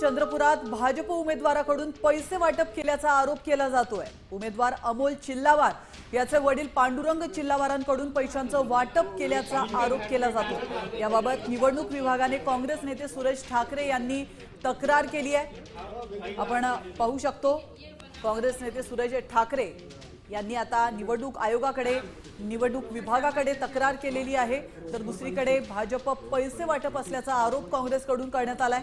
चंद्रपुरात भाजप उमेदवाराकडून पैसे वाटप केल्याचा आरोप केला जातोय. उमेदवार अमोल चिल्लावार याचे वडील पांडुरंग चिल्लावारांकडून पैशांचं वाटप केल्याचा आरोप केला जातो. याबाबत निवडणूक विभागाने काँग्रेस नेते सुरेश ठाकरे यांनी तक्रार केली आहे. आपण पाहू शकतो काँग्रेस नेते सुरेश ठाकरे यांनी आता निवडणूक आयोगाकडे निवडणूक विभागाकडे तक्रार केलेली आहे. तर दुसरीकडे भाजप पैसे वाटप असल्याचा आरोप काँग्रेसकडून करण्यात आलाय.